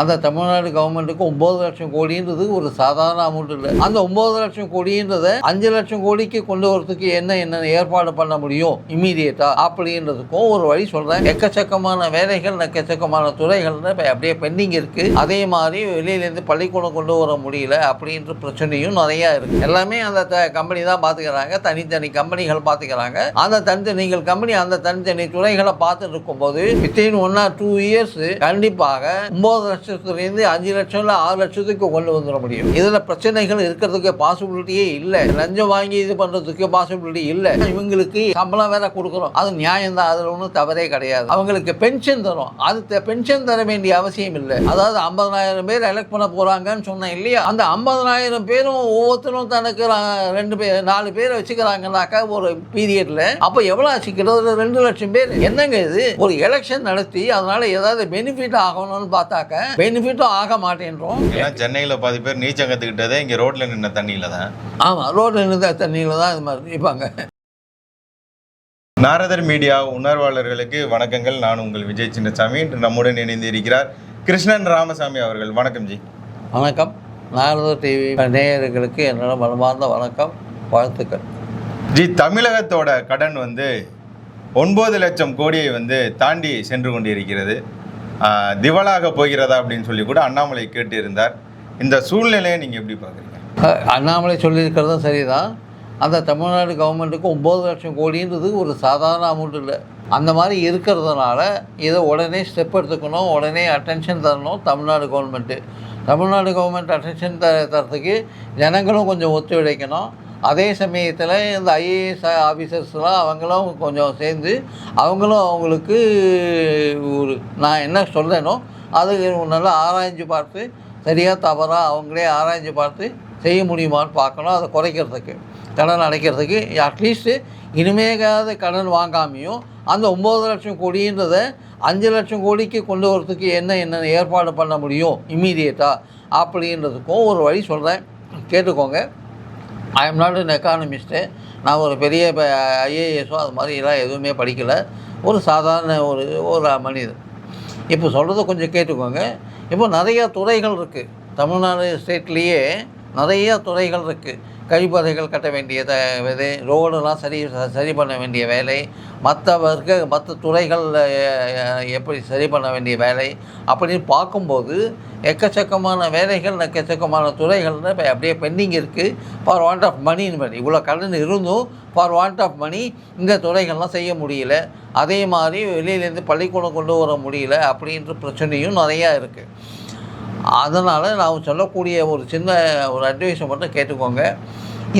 அந்த தமிழ்நாடு கவர்மெண்ட்டுக்கு ஒன்பது லட்சம் கோடின்றது ஒரு சாதாரண அமௌண்ட் இல்லை. அந்த ஒன்பது லட்சம் கோடின்றதை அஞ்சு லட்சம் கோடிக்கு கொண்டு வரதுக்கு என்ன என்ன ஏற்பாடு பண்ண முடியும்? இம்மீடியட்டா அப்படின்றதுக்கும் ஒரு வழி சொல்றேன். எக்கச்சக்கமான வேலைகள் எக்கச்சக்கமான துறைகள் அப்படியே பெண்டிங் இருக்கு. அதே மாதிரி வெளியிலேருந்து பள்ளிக்கூடம் கொண்டு வர முடியல அப்படின்ற பிரச்சனையும் நிறைய இருக்கு. எல்லாமே அந்த கம்பெனி தான் பார்த்துக்கிறாங்க தனித்தனி கம்பெனிகள் பார்த்துக்கிறாங்க அந்த தனித்தனிகள் கம்பெனி அந்த தனித்தனி துறைகளை பார்த்துட்டு இருக்கும்போது within one or two years கண்டிப்பாக ஒன்பது லட்சத்துலேருந்து அஞ்சு லட்சம் இல்லை ஆறு லட்சத்துக்கு கொண்டு வந்துட முடியும். இதில் பிரச்சனைகள் இருக்கிறதுக்கு பாசிபிலிட்டியே இல்லை. லஞ்சம் வாங்கி இது பண்ணுறதுக்கு பாசிபிலிட்டி இல்லை. இவங்களுக்கு சம்பளம் வேற கொடுக்குறோம் அது நியாயம் தான் அதில் ஒன்றும் தவறே கிடையாது. அவங்களுக்கு பென்ஷன் தரும். அது பென்ஷன் தர வேண்டிய அவசியம் இல்லை. அதாவது ஐம்பதனாயிரம் பேர் எலெக்ட் பண்ண போகிறாங்கன்னு சொன்னேன் இல்லையா? அந்த ஐம்பதனாயிரம் பேரும் ஒவ்வொருத்தரும் தனக்கு ரெண்டு பேர் நாலு பேரை வச்சுக்கிறாங்கனாக்கா ஒரு பீரியடில் அப்போ எவ்வளோ ஆச்சு? கிட்டத்தட்ட ரெண்டு லட்சம் பேர். என்னங்க இது? ஒரு எலெக்ஷன் நடத்தி அதனால் ஏதாவது பெனிஃபிட் ஆகணும்னு பார்த்தாக்க பெனிஃபிட்டும் ஆக மாட்டேன்றோம். ஏன்னா சென்னையில் பாதி பேர் நீச்சம் கற்றுக்கிட்டதே இங்கே ரோட்டில் நின்ன தண்ணியில் தான். ஆமாம் ரோடு நிறுத்த தண்ணியில் தான் இது மாதிரி நிற்பாங்க நாரதர் மீடியா உணர்வாளர்களுக்கு வணக்கங்கள். நான் உங்கள் விஜய் சின்னசாமி. இன்று நம்முடன் இணைந்து இருக்கிறார் கிருஷ்ணன் ராமசாமி அவர்கள். வணக்கம் ஜி. வணக்கம். நாரத டிவி நேயர்களுக்கு என்னோட மனமார்ந்த வணக்கம் வாழ்த்துக்கள். ஜி தமிழகத்தோட கடன் வந்து ஒன்பது லட்சம் கோடியை வந்து தாண்டி சென்று கொண்டிருக்கிறது. திவாலாக போகிறதா அப்படின்னு சொல்லி கூட அண்ணாமலை கேட்டிருந்தார். இந்த சூழ்நிலையை நீங்கள் எப்படி பார்க்குறீங்க? அண்ணாமலை சொல்லியிருக்கிறதும் சரிதான். அந்த தமிழ்நாடு கவர்மெண்ட்டுக்கு ஒம்பது லட்சம் கோடின்றது ஒரு சாதாரண அமௌண்ட் இல்லை. அந்த மாதிரி இருக்கிறதுனால இதை உடனே ஸ்டெப் எடுத்துக்கணும் உடனே அட்டென்ஷன் தரணும் Tamil Nadu government Tamil Nadu government attention the தரத்துக்கு ஜனங்களும் கொஞ்சம் ஒத்துழைக்கணும். அதே சமயத்தில் இந்த ஐஏஎஸ் ஆஃபீஸர்ஸ்லாம் அவங்களும் கொஞ்சம் சேர்ந்து அவங்களும் அவங்களுக்கு ஒரு நான் என்ன சொல்கிறேனோ அது நல்லா ஆராய்ஞ்சு பார்த்து சரியாக தவறாக அவங்களே ஆராய்ஞ்சு பார்த்து செய்ய முடியுமான்னு பார்க்கணும். அதை குறைக்கிறதுக்கு கடன் அடைக்கிறதுக்கு. அட்லீஸ்ட்டு இனிமேகாவது கடன் வாங்காமையும் அந்த ஒம்பது லட்சம் கோடின்றதை அஞ்சு லட்சம் கோடிக்கு கொண்டு வரத்துக்கு என்ன என்னென்ன ஏற்பாடு பண்ண முடியும்? இம்மீடியட்டாக அப்படின்றதுக்கும் ஒரு வழி சொல்கிறேன் கேட்டுக்கோங்க. I am not an economist நான் ஒரு பெரிய ஐஏஎஸோ அது மாதிரிலாம் எதுவுமே படிக்கலை. ஒரு சாதாரண ஒரு ஒரு மனிதன். இப்போ சொல்கிறத கொஞ்சம் கேட்டுக்கோங்க. இப்போ நிறையா துறைகள் இருக்குது தமிழ்நாடு ஸ்டேட்லேயே நிறையா துறைகள் இருக்குது கழிப்பறைகள் கட்ட வேண்டிய இது ரோடெல்லாம் சரி சரி பண்ண வேண்டிய வேலை. மற்றவர்க்கு மற்ற துறைகள் எப்படி சரி பண்ண வேண்டிய வேலை அப்படின்னு பார்க்கும்போது எக்கச்சக்கமான வேலைகள் எக்கச்சக்கமான துறைகள்னு இப்போ அப்படியே பெண்டிங் இருக்குது ஃபார் வாண்ட் ஆஃப் மணின்னு பண்ணி இவ்வளோ கடன் இருந்தும் ஃபார் வாண்ட் ஆஃப் மணி இந்த துறைகள்லாம் செய்ய முடியல. அதே மாதிரி வெளியிலேருந்து பள்ளிக்கூடம் கொண்டு வர முடியல அப்படின்ற பிரச்சனையும் நிறையா இருக்குது அதனால் நான் சொல்லக்கூடிய ஒரு சின்ன ஒரு அட்வைஸை மட்டும் கேட்டுக்கோங்க.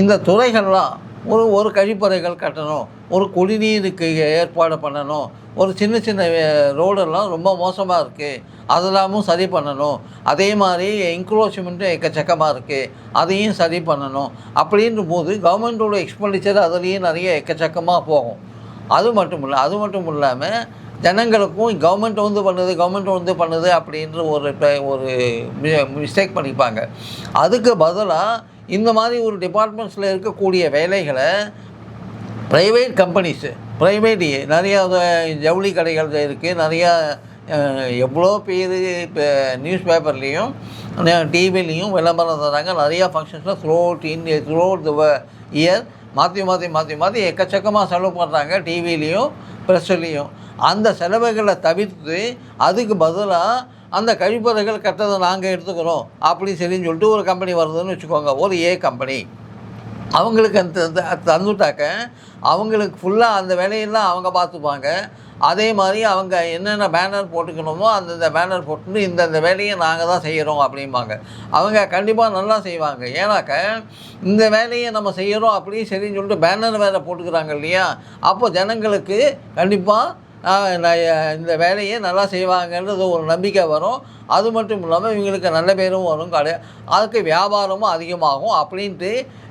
இந்த துறைகள்லாம் ஒரு ஒரு கழிப்பறைகள் கட்டணும் ஒரு குடிநீருக்கு ஏற்பாடு பண்ணணும் ஒரு சின்ன சின்ன ரோடெல்லாம் ரொம்ப மோசமாக இருக்குது அதெல்லாமும் சரி பண்ணணும். அதே மாதிரி என்க்ரோச்மெண்ட்டும் எக்கச்சக்கமாக இருக்குது அதையும் சரி பண்ணணும். அப்படின்ற போது கவர்மெண்ட்டோட எக்ஸ்பெண்டிச்சர் அதுலேயும் நிறைய எக்கச்சக்கமாக போகும். அது மட்டும் இல்லை அது மட்டும் இல்லாமல் ஜனங்களுக்கும் கவர்மெண்ட் வந்து பண்ணுது கவர்மெண்ட் வந்து பண்ணுது அப்படின்ற ஒரு ஒரு மிஸ்டேக் பண்ணிப்பாங்க. அதுக்கு பதிலாக இந்த மாதிரி ஒரு டிபார்ட்மெண்ட்ஸில் இருக்கக்கூடிய வேலைகளை ப்ரைவேட் கம்பெனிஸு ப்ரைவேட் நிறையா ஜவுளி கடைகள் இருக்குது நிறையா எவ்வளோ பேர் இப்போ நியூஸ் பேப்பர்லேயும் டிவிலையும் விளம்பரம் தராங்க. நிறையா ஃபங்க்ஷன்ஸில் throughout India throughout the year மாற்றி மாற்றி மாற்றி மாற்றி எக்கச்சக்கமாக செலவு பண்ணுறாங்க டிவிலையும் ப்ரெஸ்லேயும் அந்த செலவுகளை தவிர்த்து அதுக்கு பதிலாக அந்த கழிப்பறைகள் கட்டதை நாங்கள் எடுத்துக்கிறோம் அப்படி சரின்னு சொல்லிட்டு ஒரு கம்பெனி வருதுன்னு வச்சுக்கோங்க. ஒரு ஏ கம்பெனி அவங்களுக்கு அந்த தந்துட்டாக்க அவங்களுக்கு ஃபுல்லாக அந்த வேலையெல்லாம் அவங்க பார்த்துப்பாங்க. அதே மாதிரி அவங்க என்னென்ன பேனர் போட்டுக்கணுமோ அந்தந்த பேனர் போட்டுன்னு இந்தந்த வேலையை நாங்கள் தான் செய்கிறோம் அப்படிம்பாங்க. அவங்க கண்டிப்பாக நல்லா செய்வாங்க. ஏன்னாக்க இந்த வேலையை நம்ம செய்கிறோம் அப்படின்னு சரின்னு சொல்லிட்டு பேனர் வேறு போட்டுக்கிறாங்க இல்லையா? அப்போ ஜனங்களுக்கு கண்டிப்பாக இந்த வேலையை நல்லா செய்வாங்கன்றது ஒரு நம்பிக்கை வரும். அது மட்டும் இல்லாமல் இவங்களுக்கு நல்ல பேரும் வரும். கடை அதுக்கு வியாபாரமும் அதிகமாகும். அப்படின்ட்டு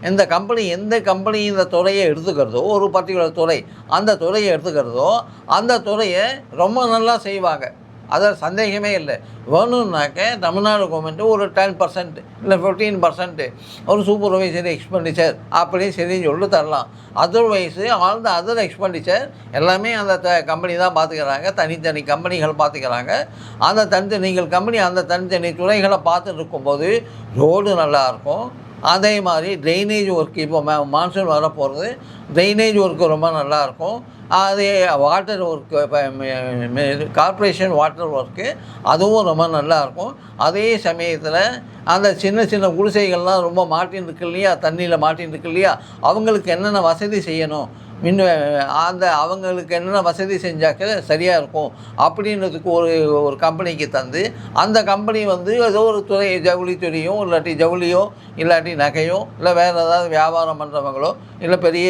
இந்த கம்பெனி எந்த கம்பெனி இந்த துறையை எடுத்துக்கிறதோ ஒரு பர்டிகுலர் துறை அந்த துறையை எடுத்துக்கிறதோ அந்த துறையை ரொம்ப நல்லா செய்வாங்க. அதில் சந்தேகமே இல்லை. வேணும்னாக்க தமிழ்நாடு கவர்மெண்ட்டு ஒரு டென் பர்சன்ட் இல்லை ஃபிஃப்டீன் பர்சன்ட்டு ஒரு சூப்பர்வைசரி எக்ஸ்பெண்டிச்சர் அப்படின்னு சரின்னு சொல்லிட்டு தரலாம். Otherwise all the other expenditure எல்லாமே அந்த த கம்பெனி தான் பார்த்துக்கிறாங்க தனித்தனி கம்பெனிகள் பார்த்துக்கிறாங்க அந்த தனித்தனிகள் கம்பெனி அந்த தனித்தனி துறைகளை பார்த்துட்டு இருக்கும்போது ரோடு நல்லாயிருக்கும் அதே மாதிரி ட்ரைனேஜ் ஒர்க் இப்போ மே மான்சூன் வர போகிறது ட்ரைனேஜ் ஒர்க்கு ரொம்ப நல்லாயிருக்கும் அதே வாட்டர் ஒர்க்கு இப்போ கார்ப்பரேஷன் வாட்டர் ஒர்க்கு அதுவும் ரொம்ப நல்லாயிருக்கும் அதே சமயத்தில் அந்த சின்ன சின்ன குடிசைகள்லாம் ரொம்ப மாட்டின்னு இருக்கு இல்லையா? தண்ணியில் மாட்டின்னு இருக்கு இல்லையா? அவங்களுக்கு என்னென்ன வசதி செய்யணும்? மின் அந்த அவங்களுக்கு என்னென்ன வசதி செஞ்சாக்க சரியாக இருக்கும். அப்படின்றதுக்கு ஒரு ஒரு கம்பெனிக்கு தந்து அந்த கம்பெனி வந்து ஏதோ ஒரு துறை ஜவுளி துறையோ இல்லாட்டி ஜவுளியோ இல்லாட்டி நகையோ இல்லை வேறு ஏதாவது வியாபாரம் பண்ணுறவங்களோ இல்லை பெரிய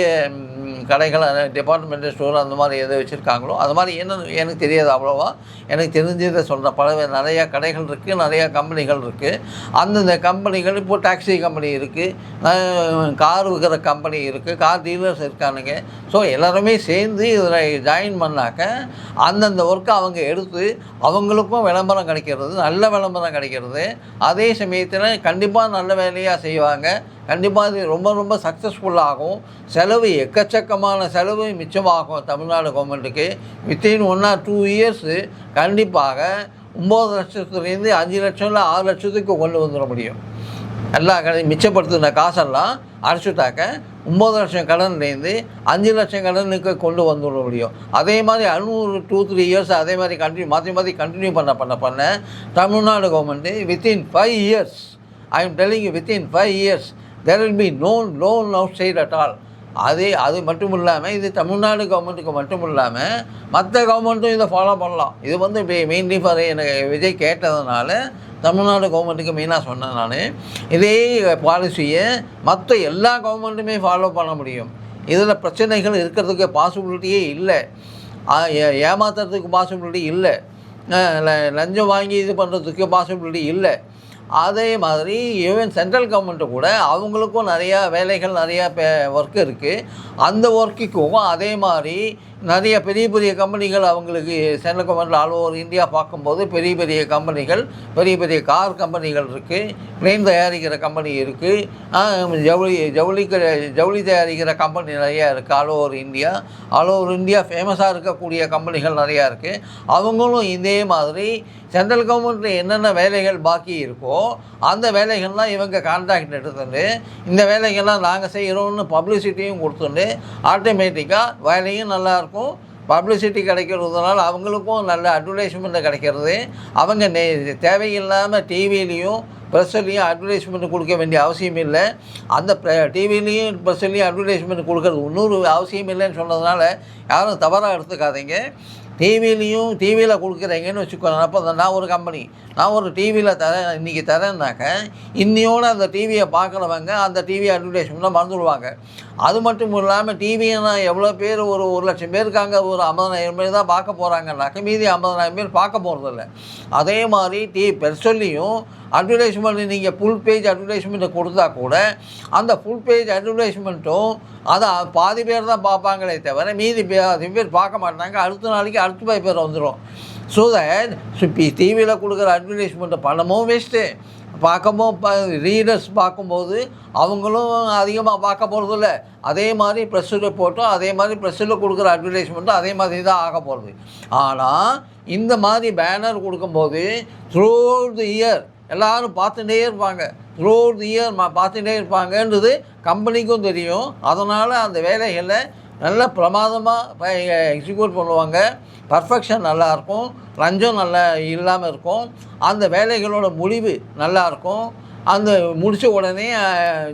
கடைகள் டிபார்ட்மெண்டல் ஸ்டோர் அந்த மாதிரி எதை வச்சுருக்காங்களோ அது மாதிரி என்னன்னு எனக்கு தெரியாது அவ்வளோவா. எனக்கு தெரிஞ்சதை சொல்கிறேன் பல நிறையா கடைகள் இருக்குது நிறையா கம்பெனிகள் இருக்குது அந்தந்த கம்பெனிகள் இப்போ டாக்ஸி கம்பெனி இருக்குது கார் விற்கிற கம்பெனி இருக்குது கார் டீலர்ஸ் இருக்கானுங்க. ஸோ எல்லாருமே சேர்ந்து இதில் ஜாயின் பண்ணாக்க அந்தந்த ஒர்க்கை அவங்க எடுத்து அவங்களுக்கும் விளம்பரம் கிடைக்கிறது நல்ல விளம்பரம் கிடைக்கிறது. அதே சமயத்தில் கண்டிப்பாக நல்ல வேலையாக செய்வாங்க. கண்டிப்பாக இது ரொம்ப ரொம்ப சக்ஸஸ்ஃபுல்லாகும் செலவு எக்கச்சக்கமான செலவு மிச்சமாகும் தமிழ்நாடு கவர்மெண்ட்டுக்கு within one or two years கண்டிப்பாக ஒம்பது லட்சத்துலேருந்து அஞ்சு லட்சம் இல்லை ஆறு லட்சத்துக்கு கொண்டு வந்துட முடியும். எல்லா கடையும் மிச்சப்படுத்தின காசெல்லாம் அடைச்சுட்டாக்க ஒம்பது லட்சம் கடன்லேருந்து அஞ்சு லட்சம் கடனுக்கு கொண்டு வந்துட முடியும். அதே மாதிரி அறுநூறு டூ த்ரீ இயர்ஸ் அதே மாதிரி கண்டினியூ மாற்றி மாற்றி கண்டினியூ பண்ண பண்ண பண்ண Tamil Nadu government within five years I am telling within five years there will be no loan outside at all அதே அது மட்டும் இல்லாமல் இது தமிழ்நாடு கவர்மெண்ட்டுக்கு மட்டும் இல்லாமல் மற்ற கவர்மெண்ட்டும் இதை ஃபாலோ பண்ணலாம். இது வந்து மெயின்லி ஃபார் எனக்கு விஜய் கேட்டதுனால தமிழ்நாடு கவர்மெண்ட்டுக்கு மெயினாக சொன்னேன் நான். இதே பாலிசியை மற்ற எல்லா கவர்மெண்ட்டுமே ஃபாலோ பண்ண முடியும். இதில் பிரச்சனைகள் இருக்கிறதுக்கு பாசிபிலிட்டியே இல்லை. ஏ- ஏமாத்துறதுக்கு பாசிபிலிட்டி இல்லை. லஞ்சம் வாங்கி இது பண்ணுறதுக்கு பாசிபிலிட்டி இல்லை. அதே மாதிரி ஈவன் சென்ட்ரல் கவர்மெண்ட்டு கூட அவங்களுக்கும் நிறையா வேலைகள் நிறையா ஒர்க் இருக்குது அந்த ஒர்க்குக்கும் அதே மாதிரி நிறைய பெரிய பெரிய கம்பெனிகள் அவங்களுக்கு central government all over India பார்க்கும்போது பெரிய பெரிய கம்பெனிகள் பெரிய பெரிய கார் கம்பெனிகள் இருக்குது பிளேன் தயாரிக்கிற கம்பெனி இருக்குது ஜவுளி ஜவுளி ஜவுளி தயாரிக்கிற கம்பெனி நிறையா இருக்குது all over India all over India ஃபேமஸாக இருக்கக்கூடிய கம்பெனிகள் நிறையா இருக்குது அவங்களும் இதே மாதிரி சென்ட்ரல் கவர்மெண்ட்டில் என்னென்ன வேலைகள் பாக்கி இருக்கோ அந்த வேலைகள்லாம் இவங்க கான்ட்ராக்ட் எடுத்துட்டு இந்த வேலைகள்லாம் நாங்கள் செய்கிறோம்னு பப்ளிசிட்டியும் கொடுத்துட்டு ஆட்டோமேட்டிக்காக வேலையும் நல்லாயிருக்கும் பப்ளிசிட்டி கிடைக்கிறதுனால அவங்களுக்கும் நல்ல அட்வர்டைஸ்மெண்ட் கிடைக்கிறது. அவங்க நே தேவையில்லாமல் டிவிலையும் ப்ரெஸ்ஸுலேயும் அட்வர்டைஸ்மெண்ட் கொடுக்க வேண்டிய அவசியம் இல்லை. அந்த டிவிலையும் ப்ரெஸ்ஸுலேயும் அட்வர்டைஸ்மெண்ட் கொடுக்கறது இன்னொரு அவசியம் இல்லைன்னு சொன்னதுனால யாரும் தவறாக எடுத்துக்காதீங்க. டிவிலையும் டிவியில் கொடுக்குறீங்கன்னு வச்சுக்கோங்க. அப்போ நான் ஒரு கம்பெனி நான் ஒரு டிவியில் தரேன் இன்றைக்கி தரேன்னாக்க இன்னையோடு அந்த டிவியை பார்க்குறவங்க அந்த டிவி அட்வர்டைஸ்மெண்ட்டை மறந்துடுவாங்க. அது மட்டும் இல்லாமல் டிவியை நான் எவ்வளோ பேர் ஒரு ஒரு லட்சம் பேர் இருக்காங்க. ஒரு ஐம்பதனாயிரம் பேர் தான் பார்க்க போகிறாங்கன்னாக்க மீதி ஐம்பதனாயிரம் பேர் பார்க்க போகிறதில்ல அதே மாதிரி டி பெருசொல்லியும் அட்வர்டைஸ்மெண்ட் நீங்கள் ஃபுல் பேஜ் அட்வர்டைஸ்மெண்ட்டை கொடுத்தா கூட அந்த ஃபுல் பேஜ் அட்வர்டைஸ்மெண்ட்டும் அதை பாதி பேர் தான் பார்ப்பாங்களே தவிர மீதி பேர் பேர் பார்க்க மாட்டாங்க. அடுத்த நாளைக்கு அடுத்த பாதி பேர் வந்துடும் ஸோ தட் இப்போ டிவியில் கொடுக்குற அட்வர்டைஸ்மெண்ட்டை பணமும் வேஸ்ட்டு பார்க்கவும் இப்போ ரீடர்ஸ் பார்க்கும்போது அவங்களும் அதிகமாக பார்க்க போகிறதில்ல அதே மாதிரி ப்ரெஸ்ஸில் போட்டோம் அதே மாதிரி ப்ரெஸ்ஸில் கொடுக்குற அட்வர்டைஸ்மெண்ட்டும் அதே மாதிரி தான் ஆக போகிறது ஆனால் இந்த மாதிரி பேனர் கொடுக்கும்போது த்ரூ தி இயர் எல்லாரும் பார்த்துட்டே இருப்பாங்க. த்ரூ தி இயர் பார்த்துட்டே இருப்பாங்கன்றது கம்பெனிக்கும் தெரியும். அதனால் அந்த வேலைகளை நல்ல பிரமாதமாக எக்ஸிக்யூட் பண்ணுவாங்க. பர்ஃபெக்ஷன் நல்லாயிருக்கும் லஞ்சம் நல்லா இல்லாமல் இருக்கும். அந்த வேலைகளோட முடிவு நல்லாயிருக்கும் அந்த முடித்த உடனே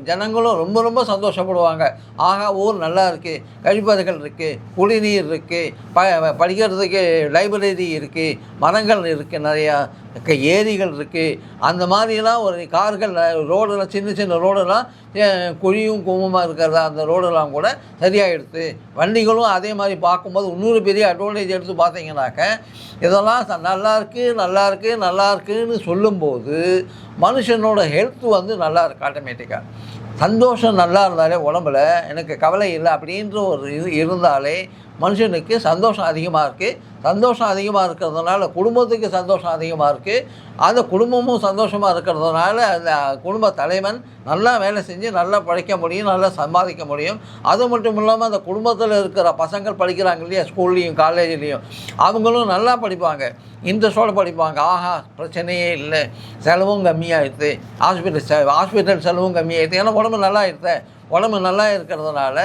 ஜனங்களும் ரொம்ப ரொம்ப சந்தோஷப்படுவாங்க. ஆகா ஊர் நல்லா இருக்குது கழிப்பறைகள் இருக்குது குடிநீர் இருக்குது ப படிக்கிறதுக்கு லைப்ரரி இருக்குது மரங்கள் இருக்குது நிறையா ஏரிகள் இருக்குது அந்த மாதிரிலாம் ஒரு கார்கள் ரோடெல்லாம் சின்ன சின்ன ரோடெல்லாம் குழியும் குமமாக இருக்கிறதா அந்த ரோடெல்லாம் கூட சரியாயிடுது வண்டிகளும் அதே மாதிரி பார்க்கும்போது இன்னொரு பெரிய அட்வான்டேஜ் எடுத்து பார்த்தீங்கன்னாக்க இதெல்லாம் நல்லா இருக்குது நல்லா இருக்குது நல்லா இருக்குன்னு சொல்லும்போது மனுஷனோட ஹெல்த் வந்து நல்லா இருக்கு ஆட்டோமேட்டிக்காக சந்தோஷம் நல்லா இருந்தாலே உடம்புல எனக்கு கவலை இல்லை அப்படின்ற ஒரு இது இருந்தாலே மனுஷனுக்கு சந்தோஷம் அதிகமாக இருக்குது சந்தோஷம் அதிகமாக இருக்கிறதுனால குடும்பத்துக்கு சந்தோஷம் அதிகமாக இருக்குது அந்த குடும்பமும் சந்தோஷமாக இருக்கிறதுனால அந்த குடும்ப தலைவன் நல்லா வேலை செஞ்சு நல்லா படிக்க முடியும் நல்லா சம்பாதிக்க முடியும். அது மட்டும் இல்லாமல் அந்த குடும்பத்தில் இருக்கிற பசங்கள் படிக்கிறாங்க இல்லையா? ஸ்கூல்லையும் காலேஜ்லேயும். அவங்களும் நல்லா படிப்பாங்க. இன்ட்ரெஸ்டோடு படிப்பாங்க. ஆஹா பிரச்சனையே இல்லை. செலவும் கம்மியாகிடுது ஹாஸ்பிட்டல் செ ஹாஸ்பிட்டல் செலவும் கம்மியாகிடுது ஏன்னா உடம்பு நல்லா ஆயிடுது உடம்பு நல்லா இருக்கிறதுனால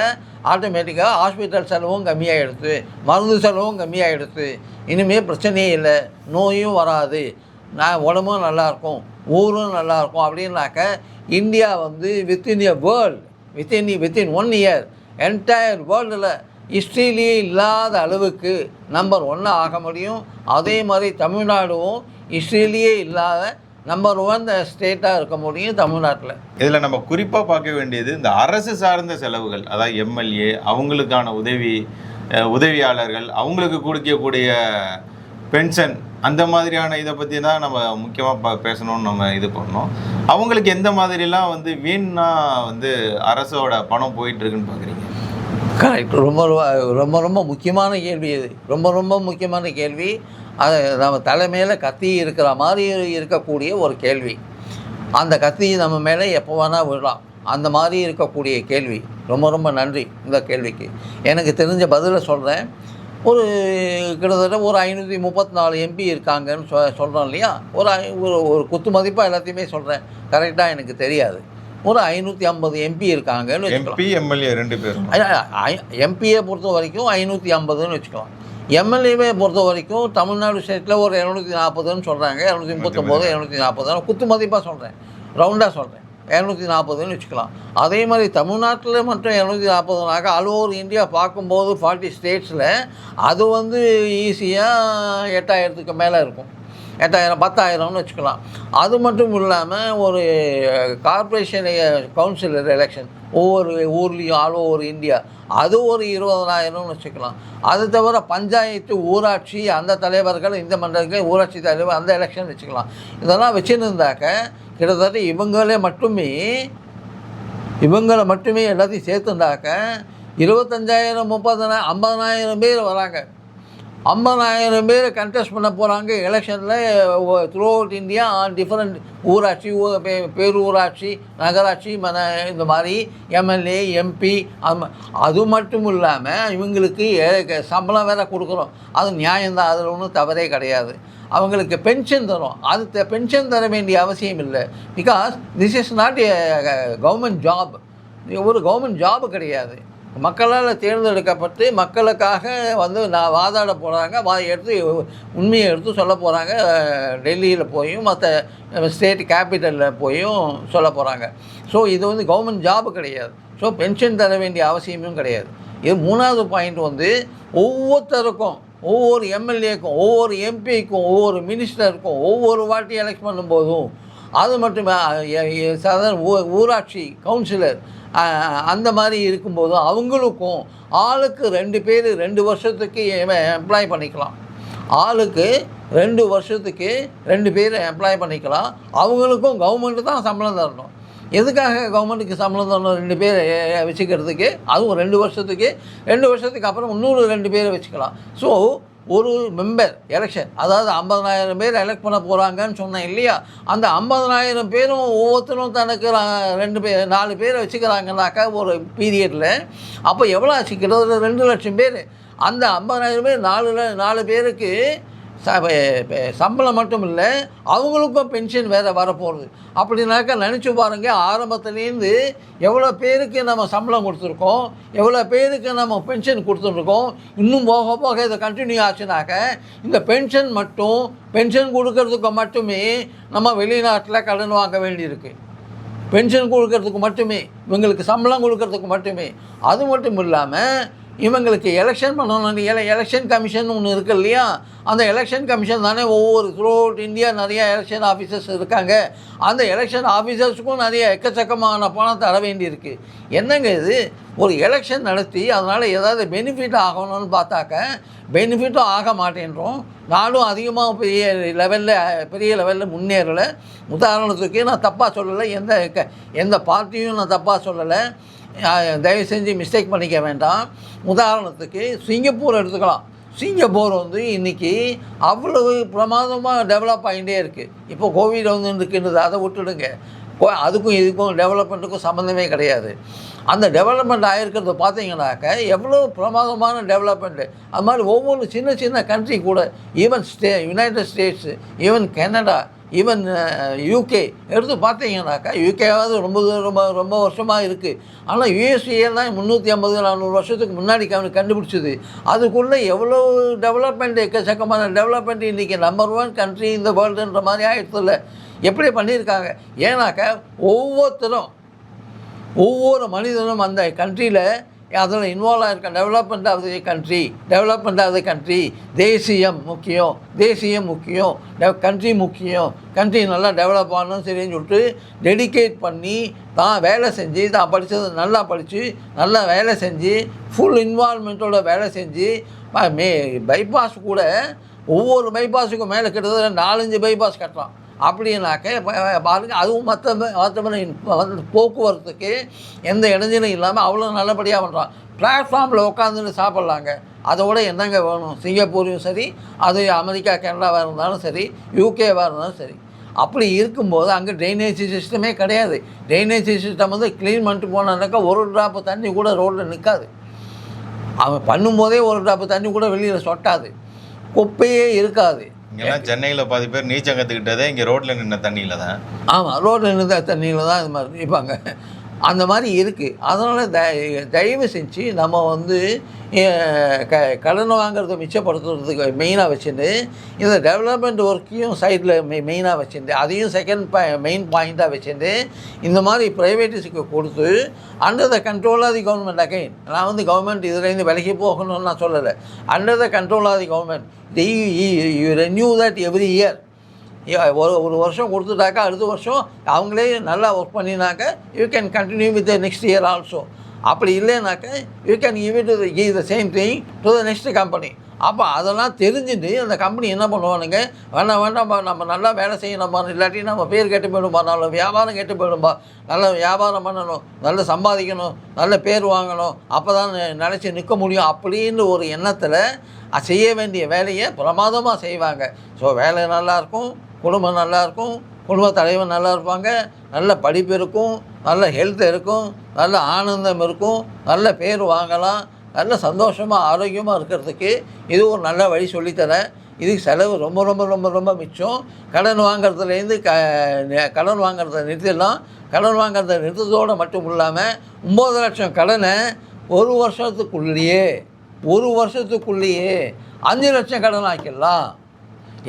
ஆட்டோமேட்டிக்காக ஹாஸ்பிட்டல் செலவும் கம்மியாகிடுது மருந்து செலவும் கம்மியாகிடுது இனிமேல் பிரச்சனையே இல்லை நோயும் வராது. நான் உடம்பும் நல்லாயிருக்கும் ஊரும் நல்லாயிருக்கும் அப்படின்னாக்க இந்தியா வந்து within a world within within one year entire வேர்ல்டில் ஹிஸ்ட்ரியிலேயே இல்லாத அளவுக்கு நம்பர் ஒன்று ஆக முடியும். அதே மாதிரி தமிழ்நாடும் ஹிஸ்ட்ரியிலேயே இல்லாத நம்பர் ஒன் ஸ்டேட்டாக இருக்க முடியும் தமிழ்நாட்டில். இதில் நம்ம குறிப்பாக பார்க்க வேண்டியது இந்த அரசு சார்ந்த செலவுகள் அதாவது எம்எல்ஏ அவங்களுக்கான உதவி உதவியாளர்கள் அவங்களுக்கு கொடுக்கக்கூடிய பென்ஷன் அந்த மாதிரியான இதை பற்றி தான் நம்ம முக்கியமாக ப பேசணும்னு நம்ம இது பண்ணோம். அவங்களுக்கு எந்த மாதிரிலாம் வந்து வீணா வந்து அரசோட பணம் போயிட்டு இருக்குன்னு பார்க்குறீங்க கரெக்ட் ரொம்ப ரொம்ப- ரொம்ப ரொம்ப முக்கியமான கேள்வி இது. ரொம்ப ரொம்ப முக்கியமான கேள்வி. அது நம்ம தலைமையில் கத்தி இருக்கிற மாதிரி இருக்கக்கூடிய ஒரு கேள்வி. அந்த கத்தி நம்ம மேலே எப்போ வேணால் விடலாம் அந்த மாதிரி இருக்கக்கூடிய கேள்வி. ரொம்ப ரொம்ப நன்றி இந்த கேள்விக்கு. எனக்கு தெரிஞ்ச பதிலை சொல்கிறேன் ஒரு கிட்டத்தட்ட ஒரு ஐநூற்றி முப்பத்தி நாலு எம்பி இருக்காங்கன்னு சொ சொல்கிறோம் இல்லையா? ஒரு ஒரு ஒரு குத்து மதிப்பாக எல்லாத்தையுமே சொல்கிறேன் கரெக்டாக எனக்கு தெரியாது. ஒரு ஐநூற்றி ஐம்பது எம்பி இருக்காங்கன்னு எம்பி எம்எல்ஏ ரெண்டு பேரும்? எம்பியை பொறுத்த வரைக்கும் ஐநூற்றி ஐம்பதுன்னு வச்சுக்கலாம். எம்எல்ஏவை பொறுத்த வரைக்கும் தமிழ்நாடு ஸ்டேட்டில் ஒரு இரநூத்தி நாற்பதுன்னு சொல்கிறாங்க இரநூத்தி முப்பத்தொம்போது இரநூத்தி நாற்பது குத்து மதிப்பாக சொல்கிறேன் ரவுண்டாக சொல்கிறேன் இரநூத்தி நாற்பதுன்னு வச்சுக்கலாம். அதே மாதிரி தமிழ்நாட்டில் மட்டும் இரநூத்தி நாற்பதுனாக்கா ஆல் ஓவர் இந்தியா பார்க்கும்போது ஃபார்ட்டி ஸ்டேட்ஸில் அது வந்து ஈஸியாக எட்டாயிரத்துக்கு மேலே இருக்கும். எட்டாயிரம் பத்தாயிரம்னு வச்சுக்கலாம். அது மட்டும் இல்லாமல் ஒரு கார்ப்பரேஷன் கவுன்சிலர் எலெக்ஷன் ஒவ்வொரு ஊர்லேயும் ஆல் ஓவர் இந்தியா அது ஒரு இருபதனாயிரம்னு வச்சுக்கலாம். அது தவிர பஞ்சாயத்து ஊராட்சி அந்த தலைவர்கள் இந்த மண்டலங்கள் ஊராட்சி தலைவர் அந்த எலெக்ஷன் வச்சுக்கலாம். இதெல்லாம் வச்சுருந்தாக்க கிட்டத்தட்ட இவங்களே மட்டுமே இவங்களை மட்டுமே எல்லாத்தையும் சேர்த்துருந்தாக்க இருபத்தஞ்சாயிரம் முப்பதனாயிரம் ஐம்பதனாயிரம் பேர் வராங்க. ஐம்பதாயிரம் பேர் கண்டெஸ்ட் பண்ண போகிறாங்க எலெக்ஷனில் த்ரூ அவுட் இந்தியா டிஃப்ரெண்ட் ஊராட்சி ஊ- பேரூராட்சி நகராட்சி மன இந்த மாதிரி எம்எல்ஏ எம்பி அது மட்டும் இல்லாமல் இவங்களுக்கு சம்பளம் வேற கொடுக்குறோம். அது நியாயம்தான். அதில் ஒன்றும் தவறே கிடையாது. அவங்களுக்கு பென்ஷன் தரும். அது பென்ஷன் தர வேண்டிய அவசியம் இல்லை. Because this is not government job ஒரு கவர்மெண்ட் ஜாப் கிடையாது. மக்களால் தேர்ந்தெடுக்கப்பட்டு மக்களுக்காக வந்து நான் வாதாட போகிறாங்க வா எடுத்து உண்மையை எடுத்து சொல்ல போகிறாங்க டெல்லியில் போயும் மற்ற ஸ்டேட் கேபிட்டலில் போயும் சொல்ல போகிறாங்க ஸோ இது வந்து கவர்மெண்ட் ஜாப் கிடையாது. ஸோ பென்ஷன் தர வேண்டிய அவசியமும் கிடையாது. இது மூணாவது பாயிண்ட் வந்து ஒவ்வொருத்தருக்கும் ஒவ்வொரு எம்எல்ஏக்கும் ஒவ்வொரு எம்பிக்கும் ஒவ்வொரு மினிஸ்டருக்கும் ஒவ்வொரு வாட்டி எலெக்ட் பண்ணும்போதும் அது மட்டும் சாதாரண ஊ ஊராட்சி கவுன்சிலர் அந்த மாதிரி இருக்கும்போது அவங்களுக்கும் ஆளுக்கு ரெண்டு பேர் ரெண்டு வருஷத்துக்கு எம்ப்ளாய் பண்ணிக்கலாம். ஆளுக்கு ரெண்டு வருஷத்துக்கு ரெண்டு பேர் எம்ப்ளாய் பண்ணிக்கலாம். அவங்களுக்கும் கவர்மெண்ட்டு தான் சம்பளம் தரணும். எதுக்காக கவர்மெண்ட்டுக்கு சம்பளம் தரணும் ரெண்டு பேர் வச்சுக்கிறதுக்கு? அதுவும் ரெண்டு வருஷத்துக்கு ரெண்டு வருஷத்துக்கு அப்புறம் இன்னொரு ரெண்டு பேரை வச்சுக்கலாம். ஸோ ஒரு மெம்பர் எலெக்ஷன் அதாவது ஐம்பதனாயிரம் பேர் எலெக்ட் பண்ண போகிறாங்கன்னு சொன்னேன் இல்லையா? அந்த ஐம்பதனாயிரம் பேரும் ஒவ்வொருத்தரும் தனக்கு ரெண்டு பேர் நாலு பேரை வச்சுக்கிறாங்கனாக்கா ஒரு பீரியடில் அப்போ எவ்வளோ ஆச்சு? கிட்டத்தட்ட ரெண்டு லட்சம் பேர். அந்த ஐம்பதனாயிரம் பேர் நாலு நாலு பேருக்கு சம்பளம் மட்டும் இல்லை அவங்களுக்கும் பென்ஷன் வேறு வரப்போகுது. அப்படின்னாக்கா நினச்சி பாருங்கள் ஆரம்பத்துலேருந்து எவ்வளோ பேருக்கு நம்ம சம்பளம் கொடுத்துருக்கோம் எவ்வளோ பேருக்கு நம்ம பென்ஷன் கொடுத்துருக்கோம் இன்னும் போக போக இதை கண்டினியூ ஆச்சுனாக்க இந்த பென்ஷன் மட்டும் பென்ஷன் கொடுக்கறதுக்கு மட்டுமே நம்ம வெளிநாட்டில் கடன் வாங்க வேண்டியிருக்கு. பென்ஷன் கொடுக்கறதுக்கு மட்டுமே இவங்களுக்கு சம்பளம் கொடுக்கறதுக்கு மட்டுமே. அது மட்டும் இல்லாமல் இவங்களுக்கு எலெக்ஷன் பண்ணணும் எல எலெக்ஷன் கமிஷன் ஒன்று இருக்கு இல்லையா? அந்த எலெக்ஷன் கமிஷன் தானே ஒவ்வொரு த்ரூ அவுட் இந்தியா நிறைய எலெக்ஷன் ஆஃபீஸர்ஸ் இருக்காங்க. அந்த எலெக்ஷன் ஆஃபீஸர்ஸுக்கும் நிறைய எக்கச்சக்கமான பணம் தர வேண்டியிருக்கு. என்னங்க இது? ஒரு எலெக்ஷன் நடத்தி அதனால் ஏதாவது பெனிஃபிட் ஆகணும்னு பார்த்தாக்க பெனிஃபிட்டும் ஆக மாட்டேன்றோம். நானும் அதிகமாக பெரிய லெவலில் பெரிய லெவலில் முன்னேறலை. உதாரணத்துக்கு நான் தப்பாக சொல்லலை. எந்த எந்த பார்ட்டியும் நான் தப்பாக சொல்லலை. தயவு செஞ்சு மிஸ்டேக் பண்ணிக்க வேண்டாம். உதாரணத்துக்கு சிங்கப்பூர் எடுத்துக்கலாம். சிங்கப்பூர் வந்து இன்றைக்கி அவ்வளவு பிரமாதமாக டெவலப் ஆகிட்டே இருக்குது இப்போ கோவிட் வந்து இருக்குன்றது அதை விட்டுடுங்க. கோ- அதுக்கும் இதுக்கும் டெவலப்மெண்ட்டுக்கும் சம்மந்தமே கிடையாது. அந்த டெவலப்மெண்ட் ஆகிருக்கிறத பார்த்தீங்கன்னாக்க எவ்வளோ பிரமாதமான டெவலப்மெண்ட்டு அது மாதிரி ஒவ்வொரு சின்ன சின்ன கண்ட்ரி கூட even stay United States even Canada even UK uh, எடுத்து பார்த்தீங்கன்னாக்கா யூகேவாவது ரொம்ப ரொம்ப ரொம்ப வருஷமாக இருக்குது ஆனால் யூஎஸ்ஏலாம் முந்நூற்றி ஐம்பது நானூறு வருஷத்துக்கு முன்னாடி கண்டு கண்டுபிடிச்சது. அதுக்குள்ளே எவ்வளோ டெவலப்மெண்ட் எக்கச்சக்கமான டெவலப்மெண்ட் இன்றைக்கி நம்பர் ஒன் கண்ட்ரி இந்த வேர்ல்டுன்ற மாதிரி ஆயிடுத்துல எப்படி பண்ணியிருக்காங்க? ஏன்னாக்கா ஒவ்வொருத்தரும் ஒவ்வொரு மனிதனும் அந்த கண்ட்ரியில் அதில் involve ஆகிருக்க development of the country development of the country தேசியம் முக்கியம் தேசியம் முக்கியம் கண்ட்ரி முக்கியம். கண்ட்ரி நல்லா டெவலப் ஆகணும் சரின்னு சொல்லிட்டு டெடிகேட் பண்ணி தான் வேலை செஞ்சு தான் படித்தது நல்லா படித்து நல்லா வேலை செஞ்சு ஃபுல் இன்வால்மெண்ட்டோட வேலை செஞ்சு மே பைபாஸ் கூட ஒவ்வொரு பைபாஸுக்கும் மேலே கிட்டத்தட்ட நாலஞ்சு பைபாஸ் கட்டலாம். அப்படின்னாக்க பாருங்கள் அதுவும் மற்ற மற்றபடி வந்து போக்குவரத்துக்கு எந்த இடைஞ்சலும் இல்லாமல் அவ்வளோ நல்லபடியாக பண்ணுறான் பிளாட்ஃபார்மில் உட்காந்துன்னு சாப்பிட்லாங்க. அதோட என்னங்க வேணும்? சிங்கப்பூரையும் சரி அது அமெரிக்கா கனடாவாக இருந்தாலும் சரி யூகேவாக இருந்தாலும் சரி. அப்படி இருக்கும்போது அங்கே ட்ரைனேஜ் சிஸ்டமே கிடையாது. ட்ரைனேஜ் சிஸ்டம் வந்து க்ளீன் பண்ணிட்டு போனாக்கா ஒரு ட்ராப்பு தண்ணி கூட ரோட்டில் நிற்காது அவன் பண்ணும்போதே ஒரு ட்ராப்பு தண்ணி கூட வெளியில் சொட்டாது. குப்பையே இருக்காது. இங்கெல்லாம் சென்னையில் பாதி பேர் நீச்சம் கற்றுக்கிட்டதே இங்கே ரோட்டில் நின்ன தண்ணியில் தான் ஆமாம் ரோட்டில் இருந்த தண்ணியில் தான் இது மாதிரி இருப்பாங்க அந்த மாதிரி இருக்குது அதனால் த தயவு செஞ்சு நம்ம வந்து க கடன் வாங்குறதை மிச்சப்படுத்துறதுக்கு மெயினாக வச்சுட்டு இந்த டெவலப்மெண்ட் ஒர்க்கையும் சைடில் மெ மெயினாக வச்சுட்டு அதையும் செகண்ட் பாய் மெயின் பாயிண்ட்டாக வச்சுட்டு இந்த மாதிரி ப்ரைவேட்டிஸுக்கு கொடுத்து under the control of the government again நான் வந்து கவர்மெண்ட் இதுலேருந்து விலகி போகணும்னு நான் சொல்லலை. Under the control of the government you renew that every year ஒரு ஒரு வருஷம் கொடுத்துட்டாக்கா அடுத்த வருஷம் அவங்களே நல்லா work பண்ணினாக்க you can continue with the next year also அப்படி இல்லைனாக்க you can give it give the same thing to the next company அப்போ அதெல்லாம் தெரிஞ்சுட்டு அந்த கம்பெனி என்ன பண்ணுவானுங்க? வேண்டாம் வேண்டாம்ப்பா நம்ம நல்லா வேலை செய்யணும்பா இல்லாட்டி நம்ம பேர் கெட்டு போயிடும்பா நல்ல வியாபாரம் கெட்டு போயிடும்பா நல்ல வியாபாரம் பண்ணணும் நல்ல சம்பாதிக்கணும் நல்ல பேர் வாங்கணும் அப்போ தான் நினச்சி நிற்க முடியும். அப்படின்னு ஒரு எண்ணத்தில் செய்ய வேண்டிய வேலையை பிரமாதமாக செய்வாங்க. ஸோ வேலை நல்லாயிருக்கும் குடும்பம் நல்லாயிருக்கும் குடும்ப தலைவன் நல்லா இருப்பாங்க நல்ல படிப்பு இருக்கும் நல்ல ஹெல்த் இருக்கும் நல்ல ஆனந்தம் இருக்கும் நல்ல பேர் வாங்கலாம் நல்ல சந்தோஷமாக ஆரோக்கியமாக இருக்கிறதுக்கு இது ஒரு நல்ல வழி சொல்லித்தரேன் இதுக்கு செலவு ரொம்ப ரொம்ப ரொம்ப ரொம்ப மிச்சம். கடன் வாங்குறதுலேருந்து க கடன் வாங்குறத நிறுத்திடலாம். கடன் வாங்குறத நிறுத்தத்தோடு மட்டும் இல்லாமல் ஒம்பது லட்சம் கடனை ஒரு வருஷத்துக்குள்ளேயே ஒரு வருஷத்துக்குள்ளேயே அஞ்சு லட்சம் கடன் ஆக்கிடலாம்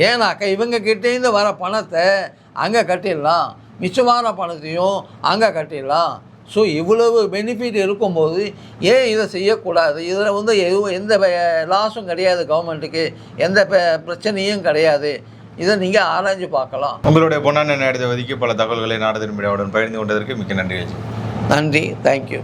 ஏன்னாக்கா இவங்க கிட்டேருந்து வர பணத்தை அங்கே கட்டிடலாம். மிச்சமான பணத்தையும் அங்கே கட்டிடலாம். ஸோ இவ்வளவு பெனிஃபிட் இருக்கும்போது ஏன் இதை செய்யக்கூடாது? இதில் வந்து எதுவும் எந்த லாஸும் கிடையாது கவர்மெண்ட்டுக்கு எந்த பிரச்சனையும் கிடையாது. இதை நீங்கள் ஆராய்ஞ்சு பார்க்கலாம். உங்களுடைய பொன்னான நேரத்தை ஒதுக்கி பல தகவல்களை நாடு திரும்பியாவுடன் பகிர்ந்து கொண்டதற்கு மிக்க நன்றி. நன்றி தேங்க்யூ